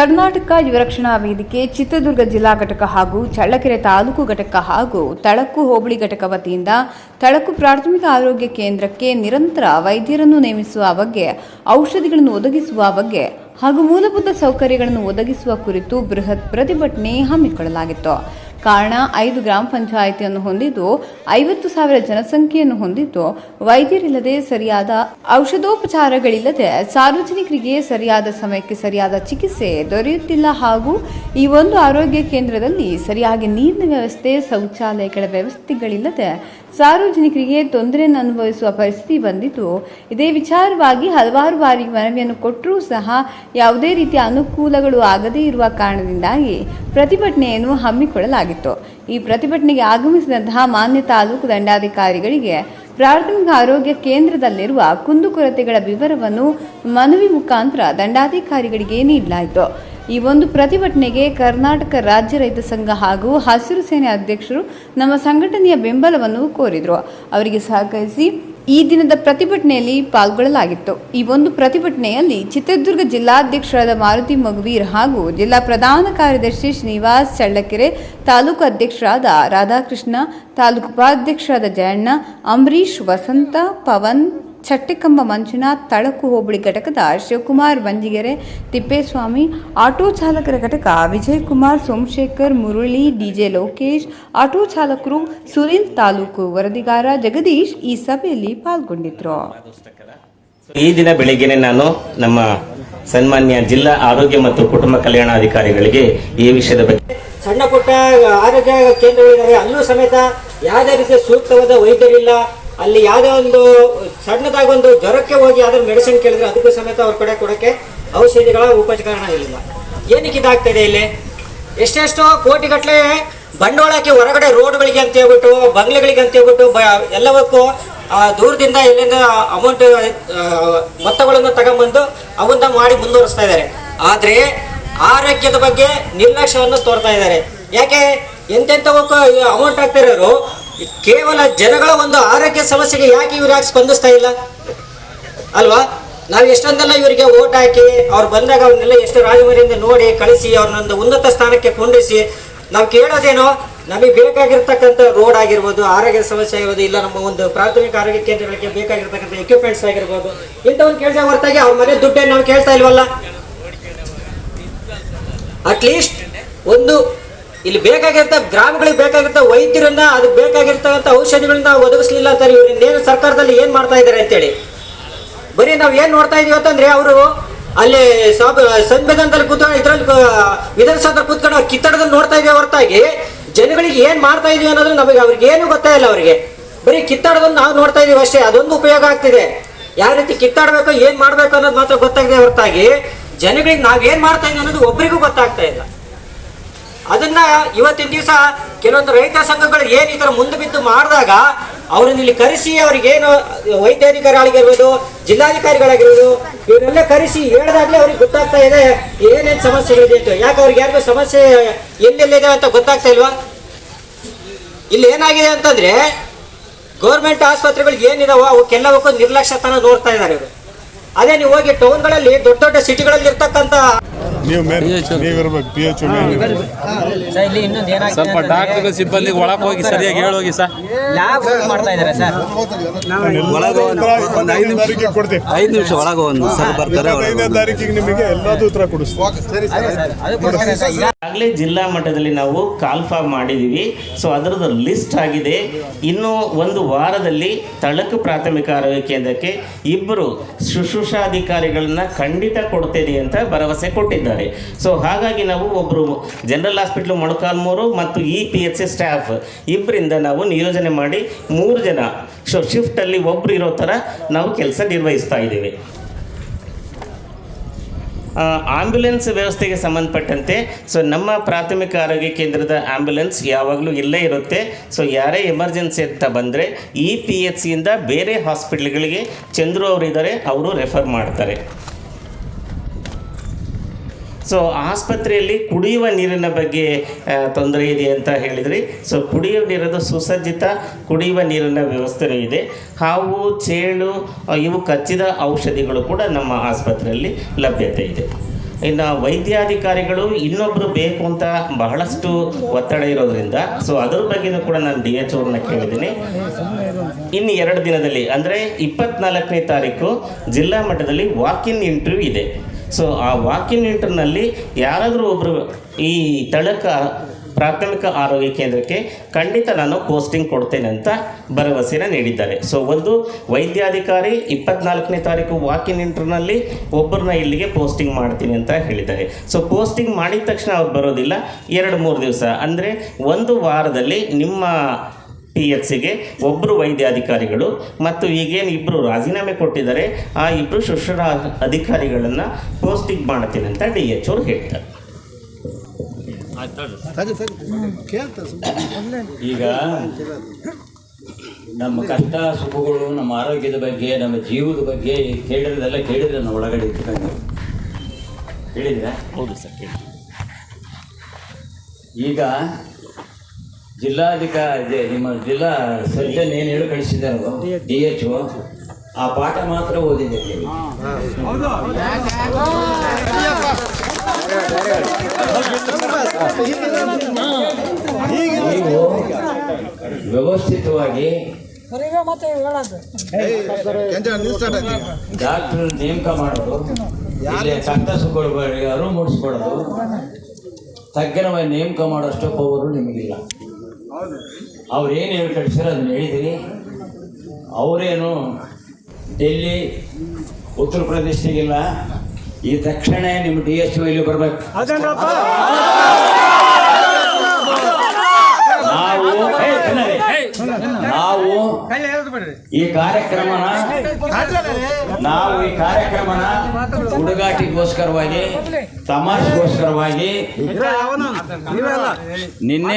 ಕರ್ನಾಟಕ ಯುವರಕ್ಷಣಾ ವೇದಿಕೆ ಚಿತ್ರದುರ್ಗ ಜಿಲ್ಲಾ ಘಟಕ ಹಾಗೂ ಚಳ್ಳಕೆರೆ ತಾಲೂಕು ಘಟಕ ಹಾಗೂ ತಳಕು ಹೋಬಳಿ ಘಟಕ ವತಿಯಿಂದ ತಳಕು ಪ್ರಾಥಮಿಕ ಆರೋಗ್ಯ ಕೇಂದ್ರಕ್ಕೆ ನಿರಂತರ ವೈದ್ಯರನ್ನು ನೇಮಿಸುವ ಬಗ್ಗೆ, ಔಷಧಿಗಳನ್ನು ಒದಗಿಸುವ ಬಗ್ಗೆ ಹಾಗೂ ಮೂಲಭೂತ ಸೌಕರ್ಯಗಳನ್ನು ಒದಗಿಸುವ ಕುರಿತು ಬೃಹತ್ ಪ್ರತಿಭಟನೆ ಹಮ್ಮಿಕೊಳ್ಳಲಾಗಿತ್ತು. ಕಾರಣ ಐದು ಗ್ರಾಮ ಪಂಚಾಯಿತಿಯನ್ನು ಹೊಂದಿದ್ದು, ಐವತ್ತು ಸಾವಿರ ಜನಸಂಖ್ಯೆಯನ್ನು ಹೊಂದಿದ್ದು, ವೈದ್ಯರಿಲ್ಲದೆ ಸರಿಯಾದ ಔಷಧೋಪಚಾರಗಳಿಲ್ಲದೆ ಸಾರ್ವಜನಿಕರಿಗೆ ಸರಿಯಾದ ಸಮಯಕ್ಕೆ ಸರಿಯಾದ ಚಿಕಿತ್ಸೆ ದೊರೆಯುತ್ತಿಲ್ಲ ಹಾಗೂ ಈ ಒಂದು ಆರೋಗ್ಯ ಕೇಂದ್ರದಲ್ಲಿ ಸರಿಯಾಗಿ ನೀರಿನ ವ್ಯವಸ್ಥೆ, ಶೌಚಾಲಯಗಳ ವ್ಯವಸ್ಥೆಗಳಿಲ್ಲದೆ ಸಾರ್ವಜನಿಕರಿಗೆ ತೊಂದರೆಯನ್ನು ಅನುಭವಿಸುವ ಪರಿಸ್ಥಿತಿ ಬಂದಿದ್ದು, ಇದೇ ವಿಚಾರವಾಗಿ ಹಲವಾರು ಬಾರಿ ಮನವಿಯನ್ನು ಕೊಟ್ಟರೂ ಸಹ ಯಾವುದೇ ರೀತಿಯ ಅನುಕೂಲಗಳು ಆಗದೇ ಇರುವ ಕಾರಣದಿಂದಾಗಿ ಪ್ರತಿಭಟನೆಯನ್ನು ಹಮ್ಮಿಕೊಳ್ಳಲಾಗಿತ್ತು ಈ ಪ್ರತಿಭಟನೆಗೆ ಆಗಮಿಸಿದಂತಹ ಮಾನ್ಯ ತಾಲೂಕು ದಂಡಾಧಿಕಾರಿಗಳಿಗೆ ಪ್ರಾಥಮಿಕ ಆರೋಗ್ಯ ಕೇಂದ್ರದಲ್ಲಿರುವ ಕುಂದುಕೊರತೆಗಳ ವಿವರವನ್ನು ಮನವಿ ಮುಖಾಂತರ ದಂಡಾಧಿಕಾರಿಗಳಿಗೆ ನೀಡಲಾಯಿತು. ಈ ಒಂದು ಪ್ರತಿಭಟನೆಗೆ ಕರ್ನಾಟಕ ರಾಜ್ಯ ರೈತ ಸಂಘ ಹಾಗೂ ಹಸಿರು ಸೇನೆ ಅಧ್ಯಕ್ಷರು ನಮ್ಮ ಸಂಘಟನೆಯ ಬೆಂಬಲವನ್ನು ಕೋರಿದರು. ಅವರಿಗೆ ಸಹಕರಿಸಿ ಈ ದಿನದ ಪ್ರತಿಭಟನೆಯಲ್ಲಿ ಪಾಲ್ಗೊಳ್ಳಲಾಗಿತ್ತು. ಈ ಒಂದು ಪ್ರತಿಭಟನೆಯಲ್ಲಿ ಚಿತ್ರದುರ್ಗ ಜಿಲ್ಲಾಧ್ಯಕ್ಷರಾದ ಮಾರುತಿ ಮಗುವೀರ್ ಹಾಗೂ ಜಿಲ್ಲಾ ಪ್ರಧಾನ ಕಾರ್ಯದರ್ಶಿ ಶ್ರೀನಿವಾಸ್ ಚಳ್ಳಕೆರೆ, ತಾಲೂಕು ಅಧ್ಯಕ್ಷರಾದ ರಾಧಾಕೃಷ್ಣ, ತಾಲೂಕು ಉಪಾಧ್ಯಕ್ಷರಾದ ಜಯಣ್ಣ ಅಂಬರೀಶ್ ವಸಂತ, ಪವನ್ ಚಟ್ಟಿಕಂಬ ಮಂಜುನಾಥ್ ತಳಕು ಹೋಬಳಿ ಘಟಕದ ಶಿವಕುಮಾರ್ ಬಂಜಿಗೆರೆ ತಿಪ್ಪೇಸ್ವಾಮಿ ಆಟೋ ಚಾಲಕರ ಘಟಕ ವಿಜಯಕುಮಾರ್ ಸೋಮಶೇಖರ್ ಮುರಳಿ ಡಿಜೆ ಲೋಕೇಶ್ ಆಟೋ ಚಾಲಕರು ಸುನಿಲ್ ತಾಲೂಕು ವರದಿಗಾರ ಜಗದೀಶ್ ಈ ಸಭೆಯಲ್ಲಿ ಪಾಲ್ಗೊಂಡಿದ್ರು. ಈ ದಿನ ಬೆಳಿಗ್ಗೆನೆ ನಾನು ನಮ್ಮ ಸನ್ಮಾನ್ಯ ಜಿಲ್ಲಾ ಆರೋಗ್ಯ ಮತ್ತು ಕುಟುಂಬ ಕಲ್ಯಾಣಾಧಿಕಾರಿಗಳಿಗೆ ಈ ವಿಷಯದ ಬಗ್ಗೆ ಸಣ್ಣ ಪುಟ್ಟ ಆರೋಗ್ಯ ಕೇಂದ್ರಗಳಿದ್ದಾರೆ. ಅಲ್ಲೂ ಸಮೇತ ಯಾವುದೇ ರೀತಿಯ ಸೂಕ್ತವಾದ ವೈದ್ಯರಿಲ್ಲ. ಅಲ್ಲಿ ಯಾವುದೇ ಒಂದು ಸಣ್ಣದಾಗಿ ಒಂದು ಜ್ವರಕ್ಕೆ ಹೋಗಿ ಯಾವ್ದಾದ್ರು ಮೆಡಿಸಿನ್ ಕೇಳಿದ್ರೆ ಅದಕ್ಕೂ ಸಮೇತ ಅವ್ರ ಕಡೆ ಕೊಡೋಕ್ಕೆ ಔಷಧಿಗಳ ಉಪಕರಣ ಇರಲಿಲ್ಲ ಏನಕ್ಕೆ ಇದಾಗ್ತದೆ ಇಲ್ಲಿ? ಎಷ್ಟೆಷ್ಟೋ ಕೋಟಿಗಟ್ಟಲೆ ಬಂಡವಾಳ ಹಾಕಿ ಹೊರಗಡೆ ರೋಡ್ಗಳಿಗೆ ಅಂತ ಹೇಳ್ಬಿಟ್ಟು, ಬಂಗ್ಲೆಗಳಿಗೆ ಅಂತ ಹೇಳ್ಬಿಟ್ಟು ಬ ಎಲ್ಲವಕ್ಕೂ ದೂರದಿಂದ ಎಲ್ಲಿಂದ ಅಮೌಂಟ್ ಮೊತ್ತಗಳನ್ನು ತಗೊಂಬಂದು ಅವನ್ನ ಮಾಡಿ ಮುಂದುವರಿಸ್ತಾ ಇದ್ದಾರೆ. ಆದರೆ ಆರೋಗ್ಯದ ಬಗ್ಗೆ ನಿರ್ಲಕ್ಷ್ಯವನ್ನು ತೋರ್ತಾ ಇದ್ದಾರೆ. ಯಾಕೆ ಎಂತೆಂಥವಕ್ಕೂ ಅಮೌಂಟ್ ಹಾಕ್ತಾ ಇರೋರು ಕೇವಲ ಜನಗಳ ಒಂದು ಆರೋಗ್ಯ ಸಮಸ್ಯೆಗೆ ಯಾಕೆ ಇವ್ರು ಯಾಕೆ ಸ್ಪಂದಿಸ್ತಾ ಇಲ್ಲ? ಅಲ್ವಾ? ನಾವು ಎಷ್ಟೊಂದೆಲ್ಲ ಇವರಿಗೆ ಓಟ್ ಹಾಕಿ ಅವ್ರು ಬಂದಾಗ ಅವ್ರನ್ನೆಲ್ಲ ಎಷ್ಟು ರಾಜಮರಿಯಿಂದ ನೋಡಿ ಕಳಿಸಿ, ಅವ್ರನ್ನೊಂದು ಉನ್ನತ ಸ್ಥಾನಕ್ಕೆ ಕೊಂಡಿಸಿ ನಾವು ಕೇಳೋದೇನೋ, ನಮಗೆ ಬೇಕಾಗಿರ್ತಕ್ಕಂಥ ರೋಡ್ ಆಗಿರ್ಬೋದು, ಆರೋಗ್ಯ ಸಮಸ್ಯೆ ಆಗಿರ್ಬೋದು, ಇಲ್ಲ ನಮ್ಮ ಒಂದು ಪ್ರಾಥಮಿಕ ಆರೋಗ್ಯ ಕೇಂದ್ರಗಳಿಗೆ ಬೇಕಾಗಿರ್ತಕ್ಕಂಥ ಎಕ್ವಿಪ್ಮೆಂಟ್ಸ್ ಆಗಿರ್ಬೋದು, ಇಂಥವ್ನು ಕೇಳಿದ ಹೊರತಾಗಿ ಅವ್ರ ಮನೆ ದುಡ್ಡನ್ನು ನಾವು ಕೇಳ್ತಾ ಇಲ್ವಲ್ಲ? ಅಟ್ಲೀಸ್ಟ್ ಒಂದು ಇಲ್ಲಿ ಬೇಕಾಗಿರ್ತ ಗ್ರಾಮಗಳಿಗೆ ಬೇಕಾಗಿರ್ತ ವೈದ್ಯರನ್ನ ಅದಕ್ಕೆ ಬೇಕಾಗಿರ್ತಕ್ಕಂಥ ಔಷಧಿಗಳನ್ನ ಒದಗಿಸ್ಲಿಲ್ಲ ಅಂತಾರೆ. ಇವ್ರು ಇನ್ನೇನು ಸರ್ಕಾರದಲ್ಲಿ ಏನು ಮಾಡ್ತಾ ಇದ್ದಾರೆ ಅಂತೇಳಿ. ಬರೀ ನಾವು ಏನು ನೋಡ್ತಾ ಇದೀವಿ ಅಂತಂದ್ರೆ ಅವರು ಅಲ್ಲಿ ಸಂವಿಧಾನದಲ್ಲಿ ಕೂತ್ಕೊಂಡು ಇದ್ರಲ್ಲಿ ವಿಧಾನಸೌಧ ಕೂತ್ಕೊಂಡು ಕಿತ್ತಡದಲ್ಲಿ ನೋಡ್ತಾ ಇದೀವಿ ಹೊರತಾಗಿ. ಜನಗಳಿಗೆ ಏನು ಮಾಡ್ತಾ ಇದೀವಿ ಅನ್ನೋದು ನಮಗೆ ಅವ್ರಿಗೆ ಏನು ಗೊತ್ತಾ ಇಲ್ಲ ಅವರಿಗೆ. ಬರೀ ಕಿತ್ತಾಡೋದನ್ನ ನಾವು ನೋಡ್ತಾ ಇದೀವಿ ಅಷ್ಟೇ, ಅದೊಂದು ಉಪಯೋಗ ಆಗ್ತಿದೆ. ಯಾವ ರೀತಿ ಕಿತ್ತಾಡಬೇಕು, ಏನು ಮಾಡಬೇಕು ಅನ್ನೋದು ಮಾತ್ರ ಗೊತ್ತಾಗಿದೆ ಹೊರತಾಗಿ ಜನಗಳಿಗೆ ನಾವೇನು ಮಾಡ್ತಾ ಇದೀವಿ ಅನ್ನೋದು ಒಬ್ಬರಿಗೂ ಗೊತ್ತಾಗ್ತಾ ಇಲ್ಲ. ಅದನ್ನ ಇವತ್ತಿನ ದಿವಸ ಕೆಲವೊಂದು ರೈತ ಸಂಘಗಳು ಏನು ಈ ಮುಂದೆ ಬಿದ್ದು ಮಾಡಿದಾಗ, ಅವ್ರನ್ನ ಇಲ್ಲಿ ಕರೆಸಿ ಅವ್ರಿಗೇನು ವೈದ್ಯಾಧಿಕಾರಿಗಳಾಗಿರ್ಬೋದು, ಜಿಲ್ಲಾಧಿಕಾರಿಗಳಾಗಿರ್ಬೋದು ಇವರೆಲ್ಲ ಕರೆಸಿ ಹೇಳಿದಾಗಲೇ ಅವ್ರಿಗೆ ಗೊತ್ತಾಗ್ತಾ ಇದೆ ಏನೇನ್ ಸಮಸ್ಯೆಗಳಿದೆ ಅಂತ. ಯಾಕೆ ಅವ್ರಿಗೆ ಯಾರಿಗೂ ಸಮಸ್ಯೆ ಎಲ್ಲೆಲ್ಲಿದೆ ಅಂತ ಗೊತ್ತಾಗ್ತಾ ಇಲ್ವಾ? ಇಲ್ಲಿ ಏನಾಗಿದೆ ಅಂತಂದ್ರೆ, ಗೌರ್ಮೆಂಟ್ ಆಸ್ಪತ್ರೆಗಳು ಏನಿದಾವೋ ಅವಕ್ಕೆಲ್ಲವಕ್ಕೂ ನಿರ್ಲಕ್ಷ್ಯತನ ನೋಡ್ತಾ ಇದ್ದಾರೆ ಇವರು. ಅದೇ ನೀವು ಹೋಗಿ ಟೌನ್ಗಳಲ್ಲಿ ದೊಡ್ಡ ದೊಡ್ಡ ಸಿಟಿಗಳಲ್ಲಿ ಇರ್ತಕ್ಕಂಥ ನೀವು ನೀವಿರ್ಬೇಕು ಪಿ ಎಚ್ ಸ್ವಲ್ಪ ಡಾಕ್ಟರ್ ಸಿಬ್ಬಂದಿಗೆ ಒಳಗೆ ಹೋಗಿ ಸರಿಯಾಗಿ ಹೇಳೋಗಿ ಸರ್ ಲ್ಯಾಬ್ ಮಾಡ್ತಾ ಇದ್ದಾರೆ ಸರ್. ಒಳಗೆ ಒಂದು ಒಂದು ಐದು ನಿಮಿಷ ಕೊಡ್ತೀವಿ. ಐದು ನಿಮಿಷ ಒಳಗೆ ಒಂದು ಸರ್ ಬರ್ತಾರೆ ಐದನೇ ತಾರೀಕಿಗೆ ನಿಮಗೆ ಎಲ್ಲದೂ ಉತ್ತರ ಕೊಡಿಸ್ತೀವಿ. ಆಗಲೇ ಜಿಲ್ಲಾ ಮಟ್ಟದಲ್ಲಿ ನಾವು ಕಾಲ್ಫಾ ಮಾಡಿದೀವಿ. ಸೊ ಅದರದ್ದು ಲಿಸ್ಟ್ ಆಗಿದೆ. ಇನ್ನು ಒಂದು ವಾರದಲ್ಲಿ ತಳಕು ಪ್ರಾಥಮಿಕ ಆರೋಗ್ಯ ಕೇಂದ್ರಕ್ಕೆ ಇಬ್ಬರು ಶುಶ್ರೂಷಾಧಿಕಾರಿಗಳನ್ನ ಖಂಡಿತ ಕೊಡ್ತೇನೆ ಅಂತ ಭರವಸೆ ಕೊಟ್ಟಿದ್ದಾರೆ. ಸೊ ಹಾಗಾಗಿ ನಾವು ಒಬ್ಬರು ಜನರಲ್ ಹಾಸ್ಪಿಟ್ಲು ಮೊಳಕಾಲ್ಮೂರು ಮತ್ತು E P H C staff ಇಬ್ಬರಿಂದ ನಾವು ನಿಯೋಜನೆ ಮಾಡಿ ಮೂರು ಜನ ಸೊ ಶಿಫ್ಟಲ್ಲಿ ಒಬ್ಬರು ಇರೋ ಥರ ನಾವು ಕೆಲಸ ನಿರ್ವಹಿಸ್ತಾ ಇದ್ದೇವೆ. ಆಂಬ್ಯುಲೆನ್ಸ್ ವ್ಯವಸ್ಥೆಗೆ ಸಂಬಂಧಪಟ್ಟಂತೆ ಸೊ ನಮ್ಮ ಪ್ರಾಥಮಿಕ ಆರೋಗ್ಯ ಕೇಂದ್ರದ ಆಂಬ್ಯುಲೆನ್ಸ್ ಯಾವಾಗಲೂ ಇಲ್ಲೇ ಇರುತ್ತೆ. ಸೊ ಯಾರೇ ಎಮರ್ಜೆನ್ಸಿ ಅಂತ ಬಂದರೆ ಇ ಪಿ ಎಚ್ ಸಿಯಿಂದ ಬೇರೆ ಹಾಸ್ಪಿಟ್ಲ್ಗಳಿಗೆ ಚಂದ್ರು ಅವರಿದ್ದಾರೆ ಅವರು ರೆಫರ್ ಮಾಡ್ತಾರೆ. ಸೊ ಆಸ್ಪತ್ರೆಯಲ್ಲಿ ಕುಡಿಯುವ ನೀರಿನ ಬಗ್ಗೆ ತೊಂದರೆ ಇದೆ ಅಂತ ಹೇಳಿದ್ರಿ. ಸೊ ಕುಡಿಯುವ ನೀರದು ಸುಸಜ್ಜಿತ ಕುಡಿಯುವ ನೀರಿನ ವ್ಯವಸ್ಥೆ ಇದೆ. ಹಾವು, ಚೇಳು ಇವು ಕಚ್ಚಿದ ಔಷಧಿಗಳು ಕೂಡ ನಮ್ಮ ಆಸ್ಪತ್ರೆಯಲ್ಲಿ ಲಭ್ಯತೆ ಇದೆ. ಇನ್ನು ವೈದ್ಯಾಧಿಕಾರಿಗಳು ಇನ್ನೊಬ್ಬರು ಬೇಕು ಅಂತ ಬಹಳಷ್ಟು ಒತ್ತಡ ಇರೋದ್ರಿಂದ ಸೊ ಅದ್ರ ಬಗ್ಗೆನೂ ಕೂಡ ನಾನು ಡಿ ಎಚ್ ಅವ್ರನ್ನ ಕೇಳಿದ್ದೀನಿ. ಇನ್ನು ಎರಡು ದಿನದಲ್ಲಿ, ಅಂದರೆ ಇಪ್ಪತ್ನಾಲ್ಕನೇ ತಾರೀಕು ಜಿಲ್ಲಾ ಮಟ್ಟದಲ್ಲಿ ವಾಕಿನ್ ಇಂಟರ್ವ್ಯೂ ಇದೆ. ಸೊ ಆ ವಾಕಿನ್ ಇಂಟರ್ನಲ್ಲಿ ಯಾರಾದರೂ ಒಬ್ಬರು ಈ ತಳಕ ಪ್ರಾಥಮಿಕ ಆರೋಗ್ಯ ಕೇಂದ್ರಕ್ಕೆ ಖಂಡಿತ ನಾನು ಪೋಸ್ಟಿಂಗ್ ಕೊಡ್ತೇನೆ ಅಂತ ಭರವಸೆನ ನೀಡಿದ್ದಾರೆ. ಸೊ ಒಂದು ವೈದ್ಯಾಧಿಕಾರಿ ಇಪ್ಪತ್ನಾಲ್ಕನೇ ತಾರೀಕು ವಾಕಿನ್ ಇಂಟರ್ನಲ್ಲಿ ಒಬ್ಬರನ್ನ ಇಲ್ಲಿಗೆ ಪೋಸ್ಟಿಂಗ್ ಮಾಡ್ತೀನಿ ಅಂತ ಹೇಳಿದ್ದಾರೆ. ಸೊ ಪೋಸ್ಟಿಂಗ್ ಮಾಡಿದ ತಕ್ಷಣ ಅವ್ರು ಬರೋದಿಲ್ಲ. ಎರಡು ಮೂರು ದಿವಸ. ಅಂದರೆ ಒಂದು ವಾರದಲ್ಲಿ ನಿಮ್ಮ ಪಿ ಎಚ್ ಸಿಗೆ ಒಬ್ಬರು ವೈದ್ಯಾಧಿಕಾರಿಗಳು ಮತ್ತು ಈಗೇನು ಇಬ್ಬರು ರಾಜೀನಾಮೆ ಕೊಟ್ಟಿದ್ದಾರೆ ಆ ಇಬ್ಬರು ಶುಶ್ರೂಷ ಅಧಿಕಾರಿಗಳನ್ನು ಪೋಸ್ಟಿಂಗ್ ಮಾಡ್ತೀನಿ ಅಂತ ಡಿ ಎಚ್ ಅವ್ರು ಹೇಳ್ತಾರೆ. ಈಗ ನಮ್ಮ ಕಷ್ಟ ಸುಖಗಳು ನಮ್ಮ ಆರೋಗ್ಯದ ಬಗ್ಗೆ ನಮ್ಮ ಜೀವದ ಬಗ್ಗೆ ಕೇಳಿದ್ರೆಲ್ಲ ಕೇಳಿದ್ರೆ ನಾವು ಒಳಗಡೆ ಇಟ್ಕೊಂಡು ಹೇಳಿದ್ರೆ ಹೌದು ಸರ್ ಈಗ ಜಿಲ್ಲಾಧಿಕಾರಿ ನಿಮ್ಮ ಜಿಲ್ಲಾ ಸರ್ಜನ್ ಏನು ಹೇಳಿ ಕಳಿಸಿದಾರೋ ಡಿ ಎಚ್. ಆ ಪಾಠ ಮಾತ್ರ ಓದಿದೆ ನೀವು. ವ್ಯವಸ್ಥಿತವಾಗಿ ಡಾಕ್ಟರ್ ನೇಮಕ ಮಾಡೋದು ಇಲ್ಲಿ ಕಷ್ಟ ಕೊಡಬೇಡಿ ಅರಿವು ಮೂಡಿಸ್ಕೊಡೋದು. ತಜ್ಞರ ನೇಮಕ ಮಾಡೋಷ್ಟು ಪವರು ನಿಮಗಿಲ್ಲ. ಅವ್ರು ಏನು ಹೇಳಿ ಅದನ್ನು ಅದನ್ನ ಹೇಳಿದಿರಿ? ಅವರೇನು ಡೆಲ್ಲಿ ಉತ್ತರ ಪ್ರದೇಶಿಗಿಲ್ಲ ಈ ತಕ್ಷಣ ನಿಮ್ಮ ಡಿ ಎಸ್ ಇಲ್ಲಿ ಬರ್ಬೇಕು. ನಾವು. ನಾವು ಈ ಕಾರ್ಯಕ್ರಮನ ನಾವು ಈ ಕಾರ್ಯಕ್ರಮನ ಹುಡುಗಾಟಿಗೋಸ್ಕರವಾಗಿ ತಮಾಷೆಗೋಸ್ಕರವಾಗಿ ನಿನ್ನೆ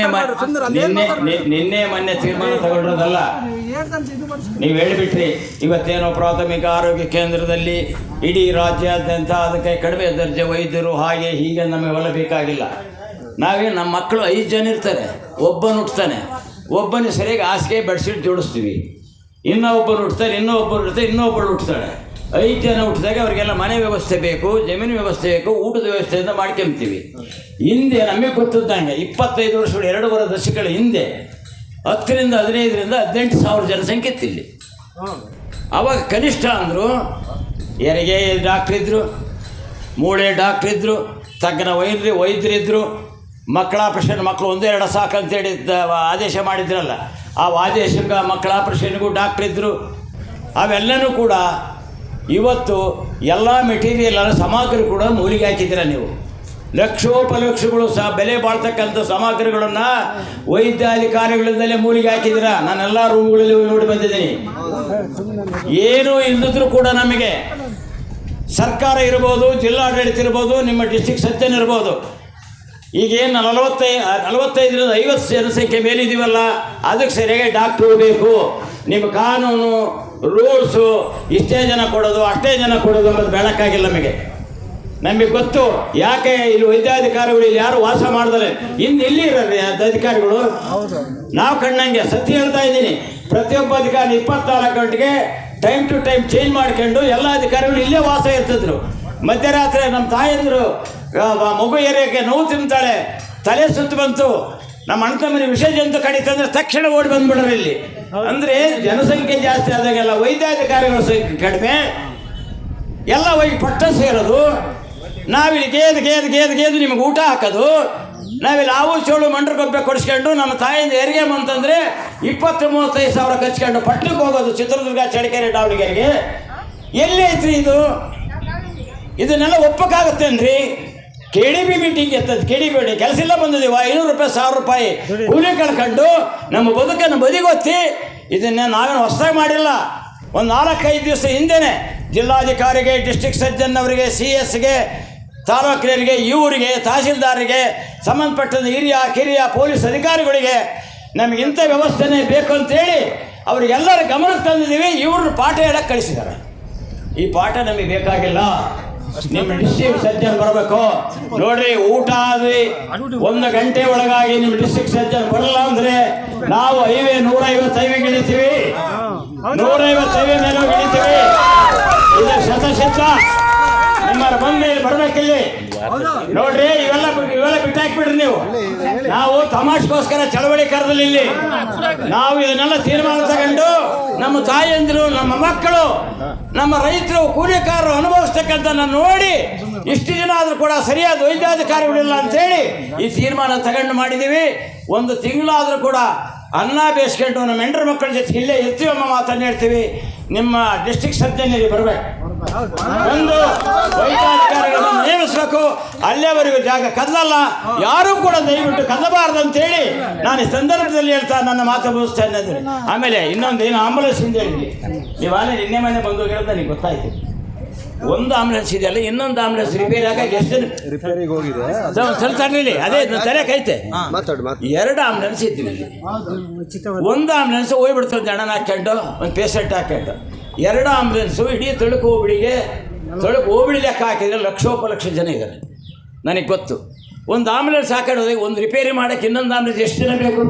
ನಿನ್ನೆ ನಿನ್ನೆ ಮೊನ್ನೆ ತೀರ್ಮಾನ ತಗೊಂಡಿರೋದಲ್ಲ? ನೀವು ಹೇಳಿಬಿಟ್ರಿ ಇವತ್ತೇನೋ ಪ್ರಾಥಮಿಕ ಆರೋಗ್ಯ ಕೇಂದ್ರದಲ್ಲಿ ಇಡೀ ರಾಜ್ಯಾದ್ಯಂತ ಅದಕ್ಕೆ ಕಡಿಮೆ ದರ್ಜೆ ವೈದ್ಯರು ಹಾಗೆ ಹೀಗೆ ನಮಗೆ ಒಲಬೇಕಾಗಿಲ್ಲ ನಾವೇ ನಮ್ಮ ಮಕ್ಕಳು ಐದು ಜನ ಇರ್ತಾರೆ ಒಬ್ಬನು ಹುಟ್ತಾನೆ ಒಬ್ಬನೇ ಸರಿಯಾಗಿ ಹಾಸಿಗೆ ಬೆಡ್ಶೀಟ್ ಜೋಡಿಸ್ತೀವಿ. ಇನ್ನೊಬ್ಬರು ಹುಟ್ತಾರೆ ಇನ್ನೊಬ್ಬರು ಹುಟ್ಟುತ್ತೆ ಇನ್ನೊಬ್ಬರು ಹುಟ್ಟುತ್ತಾಳೆ ಜನ ಹುಟ್ಟಿದಾಗ ಅವರಿಗೆಲ್ಲ ಮನೆ ವ್ಯವಸ್ಥೆ ಬೇಕು, ಜಮೀನು ವ್ಯವಸ್ಥೆ ಬೇಕು, ಊಟದ ವ್ಯವಸ್ಥೆಯಿಂದ ಮಾಡ್ಕೊಂತೀವಿ. ಹಿಂದೆ ನಮಗೆ ಗೊತ್ತಿದ್ದಂಗೆ ಇಪ್ಪತ್ತೈದು ವರ್ಷಗಳು, ಎರಡೂವರೆ ದಶಕಗಳ ಹಿಂದೆ, ಹತ್ತರಿಂದ ಹದಿನೈದರಿಂದ ಹದಿನೆಂಟು ಸಾವಿರ ಜನಸಂಖ್ಯೆ ಇತ್ತು ಇಲ್ಲಿ ಅವಾಗ ಕನಿಷ್ಠ ಅಂದರು, ಹೆರಿಗೆ ಡಾಕ್ಟ್ರ್ ಇದ್ದರು ಮೂಳೆ ಡಾಕ್ಟ್ರ್ ಇದ್ದರು ತಜ್ಞ ವೈದ್ಯರು ವೈದ್ಯರಿದ್ದರು ಮಕ್ಕಳ ಆಪರೇಷನ್ ಮಕ್ಕಳು ಒಂದೇ ಎರಡು ಸಾಕು ಅಂತೇಳಿ ದ- ಆದೇಶ ಮಾಡಿದ್ರಲ್ಲ, ಆ ಆದೇಶಕ್ಕೆ ಮಕ್ಕಳ ಆಪರೇಷನ್ಗೂ ಡಾಕ್ಟ್ರ್ ಇದ್ದರು ಅವೆಲ್ಲನೂ ಕೂಡ ಇವತ್ತು ಎಲ್ಲ ಮೆಟೀರಿಯಲ್ ಅಲ್ಲ ಸಾಮಗ್ರಿ ಕೂಡ ಮೂಲಿಗೆ ಹಾಕಿದ್ದೀರ ನೀವು? ಲಕ್ಷೋಪಲಕ್ಷಗಳು ಸಹ ಬೆಲೆ ಬಾಳ್ತಕ್ಕಂಥ ಸಾಮಗ್ರಿಗಳನ್ನು ವೈದ್ಯಾಧಿಕಾರಿಗಳಿಂದಲೇ ಮೂಲಿಗೆ ಹಾಕಿದ್ದೀರ? ನಾನೆಲ್ಲ ರೂಮ್ಗಳಲ್ಲಿ ನೋಡಿ ಬಂದಿದ್ದೀನಿ. ಏನು ಇಲ್ಲದಿದ್ರೂ ಕೂಡ ನಮಗೆ ಸರ್ಕಾರ ಇರ್ಬೋದು, ಜಿಲ್ಲಾಡಳಿತ ಇರ್ಬೋದು, ನಿಮ್ಮ ಡಿಸ್ಟಿಕ್ ಸತ್ಯನ ಇರ್ಬೋದು. ಈಗೇನು ನಲವತ್ತೈ, ನಲವತ್ತೈದರಿಂದ ಐವತ್ತು ಜನಸಂಖ್ಯೆ ಮೇಲಿದ್ದೀವಲ್ಲ, ಅದಕ್ಕೆ ಸರಿಯಾಗಿ ಡಾಕ್ಟ್ರು ಬೇಕು. ನಿಮ್ಮ ಕಾನೂನು ರೂಲ್ಸು ಇಷ್ಟೇ ಜನ ಕೊಡೋದು ಅಷ್ಟೇ ಜನ ಕೊಡೋದು ಅನ್ನೋದು ಬೆಳಕಾಗಿಲ್ಲ ನಮಗೆ. ನಮಗೆ ಗೊತ್ತು ಯಾಕೆ ಇಲ್ಲಿ ವೈದ್ಯಾಧಿಕಾರಿಗಳು ಇಲ್ಲಿ ಯಾರು ವಾಸ ಮಾಡಿದರೆ ಇನ್ನು ಇಲ್ಲಿ ಇರೋದು ಅಧಿಕಾರಿಗಳು? ನಾವು ಕಣ್ಣಂಗೆ ಸತ್ಯ ಹೇಳ್ತಾ ಇದ್ದೀನಿ. ಪ್ರತಿಯೊಬ್ಬ ಅಧಿಕಾರಿ ಇಪ್ಪತ್ನಾಲ್ಕು ಗಂಟೆಗೆ ಟೈಮ್ ಟು ಟೈಮ್ ಚೇಂಜ್ ಮಾಡ್ಕೊಂಡು ಎಲ್ಲ ಅಧಿಕಾರಿಗಳು ಇಲ್ಲೇ ವಾಸ ಇರ್ತಿದ್ರು. ಮಧ್ಯರಾತ್ರಿ ನಮ್ಮ ತಾಯಂದಿರು ಮಗು ಏರಿಯಾಗೆ ನೋವು ತಿಂತಾಳೆ ತಲೆ ಸುತ್ತು ಬಂತು. ನಮ್ಮ ಅಣ್ಣ ತಮ್ಮನ ವಿಷ ಜಂತು ಕಡಿತಂದ್ರೆ ತಕ್ಷಣ ಓಡಿ ಬಂದ್ಬಿಡೋರು ಇಲ್ಲಿ. ಅಂದ್ರೆ ಜನಸಂಖ್ಯೆ ಜಾಸ್ತಿ ಆದಾಗೆಲ್ಲ ವೈದ್ಯಾಧಿಕಾರಿಗಳು ಕಡಿಮೆ. ಎಲ್ಲ ಹೋಗಿ ಪಟ್ಟ ಸೇರೋದು. ನಾವಿಲ್ಲಿ ಗೇದು ಗೇದು ಗೇದು ಗೇದು ನಿಮಗೆ ಊಟ ಹಾಕೋದು. ನಾವಿಲ್ಲಿ ಆವು ಚೋಳು ಮಂಡ್ರಗೊಬ್ಬೆ ಕೊಡಿಸ್ಕೊಂಡು ನಮ್ಮ ತಾಯಿಂದ ಹೆರಿಗೆ ಅಂತಂದ್ರೆ ಇಪ್ಪತ್ತು, ಮೂವತ್ತೈದು ಸಾವಿರ ಕಚ್ಕೊಂಡು ಪಟ್ಟಣಕ್ಕೆ ಹೋಗೋದು ಚಿತ್ರದುರ್ಗ, ಚಳ್ಳಕೆರೆ, ದಾವಣಗೆರೆಗೆ. ಎಲ್ಲಿ ಐತ್ರಿ ಇದು? ಇದನ್ನೆಲ್ಲ ಒಪ್ಪಕ್ಕಾಗತ್ತೇನ್ರಿ? ಕೆ ಡಿ ಬಿ ಮೀಟಿಂಗ್ ಎತ್ತದ ಕೆ ಡಿ ಬಿ ಕೆಲಸ ಇಲ್ಲ ಬಂದಿದ್ದೀವ ಐನೂರು ರೂಪಾಯಿ ಸಾವಿರ ರೂಪಾಯಿ ಕೂಲಿ ಕಳ್ಕೊಂಡು ನಮ್ಮ ಬದುಕನ್ನು ಬದಿಗೊತ್ತಿ ಇದನ್ನ ನಾವೇನು ಹೊಸದಾಗಿ ಮಾಡಿಲ್ಲ. ಒಂದು ನಾಲ್ಕೈದು ದಿವಸ ಹಿಂದೆನೆ ಜಿಲ್ಲಾಧಿಕಾರಿಗೆ ಡಿಸ್ಟಿಕ್ ಸರ್ಜನ್ ಅವರಿಗೆ ಸಿ ಎಸ್ಗೆ ತಾಲೂಕಿನರಿಗೆ ಇವರಿಗೆ ತಹಸೀಲ್ದಾರಿಗೆ ಸಂಬಂಧಪಟ್ಟ ಹಿರಿಯ ಕಿರಿಯ ಪೊಲೀಸ್ ಅಧಿಕಾರಿಗಳಿಗೆ ನಮಗೆ ಇಂಥ ವ್ಯವಸ್ಥೆನೇ ಬೇಕು ಅಂತೇಳಿ ಅವರಿಗೆಲ್ಲರ ಗಮನಕ್ಕೆ ತಂದಿದ್ದೀವಿ. ಇವ್ರನ್ನ ಪಾಠ ಹೇಳಕ್ಕೆ ಕಳಿಸಿದ್ದಾರೆ. ಈ ಪಾಠ ನಮಗೆ ಬೇಕಾಗಿಲ್ಲ. ನಿಮ್ಮ ಡಿಸ್ಟಿಕ್ ಸರ್ಜನ್ ಬರಬೇಕು. ನೋಡ್ರಿ ಊಟ ಆದ್ರಿ ಒಂದು ಗಂಟೆ ಒಳಗಾಗಿ ನಿಮ್ಮ ಡಿಸ್ಟಿಕ್ ಸರ್ಜನ್ ಬರಲ್ಲ ಅಂದ್ರೆ ನಾವು ಹೈವೇ ನೂರೈವತ್ತು ಹೈವೇ ಗಿಳಿತೀವಿ ನೂರೈವತ್ತು ಹೈವೇ ಮೇಲೆ ಗಿಳಿತೀವಿ. ಇದು ಶತಶತ. ನಿಮ್ಮರ ಬಂದು ಮೇಲೆ ಬರ್ಬೇಕಿಲ್ಲಿ ನೋಡ್ರಿ ಇವೆಲ್ಲ ಇವೆಲ್ಲ ಬಿಟ್ಟಾಕ್ಬಿಡ್ರಿ ನೀವು. ನಾವು ತಮಾಷೆಗೋಸ್ಕರ ಚಳವಳಿ ಕರೆದಲ್ಲಿ ಇಲ್ಲಿ ನಾವು ಇದನ್ನೆಲ್ಲ ತೀರ್ಮಾನ ತಗೊಂಡು ನಮ್ಮ ತಾಯಂದಿರು ನಮ್ಮ ಮಕ್ಕಳು ನಮ್ಮ ರೈತರು ಕೂಲಿಕಾರರು ಅನುಭವಿಸ್ತಕ್ಕಂಥ ನೋಡಿ ಇಷ್ಟು ಜನ ಆದರೂ ಕೂಡ ಸರಿಯಾದ ವೈದ್ಯಾಧಿಕಾರಿಗಳಿಲ್ಲ ಅಂತೇಳಿ ಈ ತೀರ್ಮಾನ ತಗೊಂಡು ಮಾಡಿದ್ದೀವಿ. ಒಂದು ತಿಂಗಳಾದರೂ ಕೂಡ ಅನ್ನ ಬೇಸ್ಕೊಂಡು ನಮ್ಮ ಹೆಂಡ್ರ ಮಕ್ಕಳ ಜೊತೆ ಇಲ್ಲೇ ಇರ್ತೀವಮ್ಮ ಮಾತನ್ನು ಹೇಳ್ತೀವಿ. ನಿಮ್ಮ ಡಿಸ್ಟ್ರಿಕ್ಟ್ ಸರ್ಜನರಿಗೆ ಬರಬೇಕು. ಒಂದು ವೈದ್ಯಾಧಿಕಾರಿಗಳನ್ನು ನೇಮಿಸಬೇಕು. ಅಲ್ಲಿಯವರೆಗೂ ಜಾಗ ಕದಲಲ್ಲ. ಯಾರೂ ಕೂಡ ದಯವಿಟ್ಟು ಕದಬಾರ್ದು ಅಂತೇಳಿ ನಾನು ಈ ಸಂದರ್ಭದಲ್ಲಿ ಹೇಳ್ತಾ ನನ್ನ ಮಾತು ಮುಗಿಸ್ತಾ ಇದ್ದೆ ಆಮೇಲೆ ಇನ್ನೊಂದು ಏನು ಆಂಬುಲೆನ್ಸ್ ಇಂದ ಹೇಳಿದ್ವಿ ನೀವು ಅಲ್ಲಿ ನಿನ್ನೆ ಮನೆ ಬಂದು ಹೋಗಿರೋದು ನನಗೆ ಗೊತ್ತಾಯ್ತು. ಒಂದು ಆಂಬುಲೆನ್ಸ್ ಇದೆಯಲ್ಲ ಇನ್ನೊಂದು ಆಂಬುಲೆನ್ಸ್ ರಿಪೇರಿ ಆಗ ಎಷ್ಟು ರಿಪೇರಿಗೆ ಹೋಗಿದೆ. ಸ್ವಲ್ಪ ಸ್ವಲ್ಪ ತರಲಿಲ್ಲ ಅದೇ ಎರಡು ಆಂಬುಲೆನ್ಸ್ ಇದ್ದೀವಿ ಒಂದು ಆಂಬುಲೆನ್ಸ್ ಹೋಗ್ಬಿಡ್ತದೆ ಜನ ಹಾಕೊಂಡು ಒಂದು ಪೇಷಂಟ್ ಹಾಕ್ಕೊಂಡು ಎರಡು ಆಂಬುಲೆನ್ಸು ಇಡೀ ತಳುಕು ಹೋಬಳಿಗೆ ತಳುಕು ಹೋಬಳಿ ಲೆಕ್ಕ ಹಾಕಿದ್ರೆ ಲಕ್ಷೋಪಲಕ್ಷ ಜನ ಇದ್ದಾರೆ. ನನಗೆ ಗೊತ್ತು. ಒಂದು ಆಂಬುಲೆನ್ಸ್ ಹಾಕೊಂಡೋದ್ರೆ ಒಂದು ರಿಪೇರಿ ಮಾಡೋಕ್ಕೆ ಇನ್ನೊಂದು ಆಂಬುಲೆನ್ಸ್ ಎಷ್ಟು ಜನ ಬೇಕು?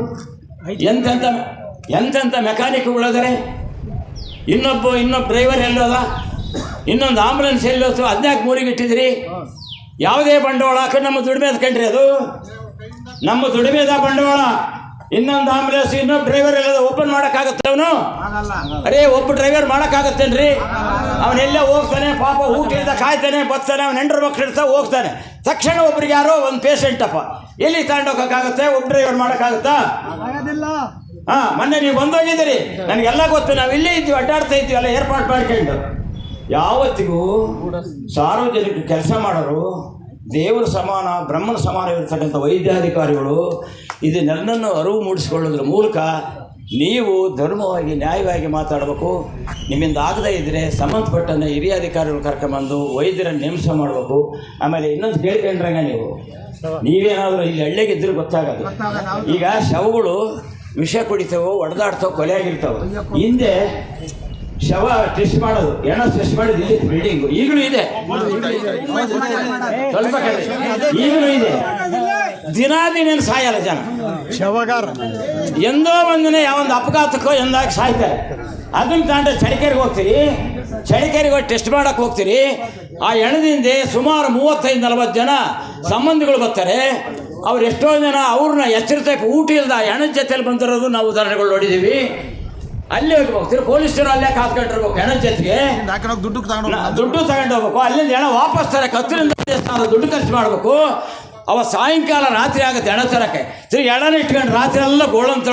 ಎಂತೆಂಥ ಎಂತೆಂಥ ಮೆಕ್ಯಾನಿಕ್ಗಳಿದ್ದಾರೆ ಇನ್ನೊಬ್ಬ ಇನ್ನೊಬ್ಬ ಡ್ರೈವರ್ ಎಲ್ಲೋದ? ಇನ್ನೊಂದು ಆಂಬುಲೆನ್ಸ್ ಎಲ್ಲೋತು ಹದಿನಾಲ್ಕು ಮೂರಿಗೆ ಇಟ್ಟಿದ್ರಿ? ಯಾವುದೇ ಬಂಡವಾಳ ಹಾಕೊಂಡು ನಮ್ಮ ದುಡಿಮೆ ಕಂಡ್ರಿ ಅದು? ನಮ್ಮ ದುಡಿಮೆದ ಬಂಡವಾಳ. ಇನ್ನೊಂದು ಆಂಬುಲೆನ್ಸ್ ಇನ್ನೊಂದು ಡ್ರೈವರ್ ಎಲ್ಲ ಓಪನ್ ಮಾಡೋಕ್ಕಾಗತ್ತೆ ಅವನು? ಅರೇ ಒಬ್ಬ ಡ್ರೈವರ್ ಮಾಡೋಕ್ಕಾಗತ್ತೇನ್ರಿ? ಅವನೆಲ್ಲ ಹೋಗ್ತಾನೆ ಪಾಪ ಊಟದಿಂದ ಕಾಯ್ತಾನೆ ಬರ್ತಾನೆ ಅವನು ಹೆಂಡ್ರ ಮಕ್ಳು ಇರ್ತಾ ಹೋಗ್ತಾನೆ. ತಕ್ಷಣ ಒಬ್ರಿಗೆ ಯಾರೋ ಒಂದು ಪೇಷಂಟಪ್ಪ ಎಲ್ಲಿ ತಗೊಂಡೋಗಕ್ಕಾಗತ್ತೆ? ಒಬ್ಬ ಡ್ರೈವರ್ ಮಾಡೋಕ್ಕಾಗತ್ತಾ? ಹಾ ಮೊನ್ನೆ ನೀವು ಬಂದೋಗಿದ್ದೀರಿ. ನನಗೆಲ್ಲ ಗೊತ್ತು ನಾವು ಇಲ್ಲೇ ಇದ್ದೀವಿ ಅಡ್ಡಾಡ್ತಾ ಇದ್ದೀವಿ ಎಲ್ಲ ಏರ್ಪಾಡು ಮಾಡ್ಕೊಂಡು. ಯಾವತ್ತಿಗೂ ಸಾರ್ವಜನಿಕ ಕೆಲಸ ಮಾಡೋರು ದೇವರ ಸಮಾನ, ಬ್ರಹ್ಮನ ಸಮಾನ ಇರತಕ್ಕಂಥ ವೈದ್ಯಾಧಿಕಾರಿಗಳು ನನ್ನನ್ನು ಅರಿವು ಮೂಡಿಸಿಕೊಳ್ಳೋದ್ರ ಮೂಲಕ ನೀವು ಧರ್ಮವಾಗಿ, ನ್ಯಾಯವಾಗಿ ಮಾತಾಡಬೇಕು. ನಿಮ್ಮಿಂದ ಆಗದೇ ಇದ್ದರೆ ಸಂಬಂಧಪಟ್ಟನ್ನು ಹಿರಿಯ ಅಧಿಕಾರಿಗಳು ಕರ್ಕೊಂಬಂದು ವೈದ್ಯರನ್ನು ನೇಮಸ ಮಾಡಬೇಕು. ಆಮೇಲೆ ಇನ್ನೊಂದು ಕೇಳ್ಕೊಂಡ್ರಂಗ ನೀವು. ನೀವೇನಾದರೂ ಇಲ್ಲಿ ಹಳ್ಳಿಗಿದ್ರೆ ಗೊತ್ತಾಗೋದು. ಈಗ ಶವಗಳು ವಿಷ ಕುಡಿತಾವೋ, ಒಡೆದಾಡ್ತಾವ, ಕೊಲೆ ಆಗಿರ್ತಾವೆ. ಹಿಂದೆ ಶವ ಟೆಸ್ಟ್ ಮಾಡೋದು ಹೆಣ ಟೆಸ್ಟ್ ಮಾಡೋದು ಇಲ್ಲಿ ಬಿಲ್ಡಿಂಗ್ ಈಗಲೂ ಇದೆ. ಸ್ವಲ್ಪ. ಈಗಲೂ ಇದೆ. ದಿನಾ ದಿನ ಸಾಯಲ್ಲ ಜನ? ಶವಗಾರ. ಎಂದೋ ಒಂದಿನ ಯಾವೊಂದು ಅಪಘಾತಕ್ಕೋ ಎಂದಾಗ ಸಾಯ್ತಾರೆ. ಅದನ್ನ ತಾಂಡ ಚಳಿಕೆರೆಗೆ ಹೋಗ್ತೀರಿ. ಚಳಿಕೆರೆಗೆ ಹೋಗಿ ಟೆಸ್ಟ್ ಮಾಡಕ್ಕೆ ಹೋಗ್ತೀರಿ. ಆ ಹೆಣದಿಂದ ಸುಮಾರು ಮೂವತ್ತೈದು ನಲವತ್ತು ಜನ ಸಂಬಂಧಿಗಳು ಬರ್ತಾರೆ. ಅವ್ರು ಎಷ್ಟೋ ಜನ ಅವ್ರನ್ನ ಎಚ್ಚರಿತ ಊಟ ಇಲ್ಲದ ಹೆಣದ ಜೊತೆಲಿ ಬಂದಿರೋದು ನಾವು ಉದಾಹರಣೆಗಳು ನೋಡಿದ್ದೀವಿ ಅಲ್ಲಿ ಹೋಗ್ಬೇಕು. ತಿರು ಪೊಲೀಸರು ಅಲ್ಲೇ ಕಾತ್ಕೊಂಡಿರ್ಬೇಕು ಹೆಣ ಜೊತೆಗೆ. ದುಡ್ಡು ನಾ- ದುಡ್ಡು ತಗೊಂಡು ಹೋಗ್ಬೇಕು. ಅಲ್ಲಿಂದ ಹೆಣ ವಾಪಸ್ ತರಕ್ಕೆ ಹತ್ತರಿಂದ ದುಡ್ಡು ಖರ್ಚು ಮಾಡಬೇಕು. ಅವ ಸಾಯಂಕಾಲ ರಾತ್ರಿ ಆಗುತ್ತೆ ಹೆಣ ತರಕ್ಕೆ. ತಿರುಗಿ ಎಳನ ಇಟ್ಕೊಂಡು ರಾತ್ರಿ ಎಲ್ಲ ಗೋಳಂತ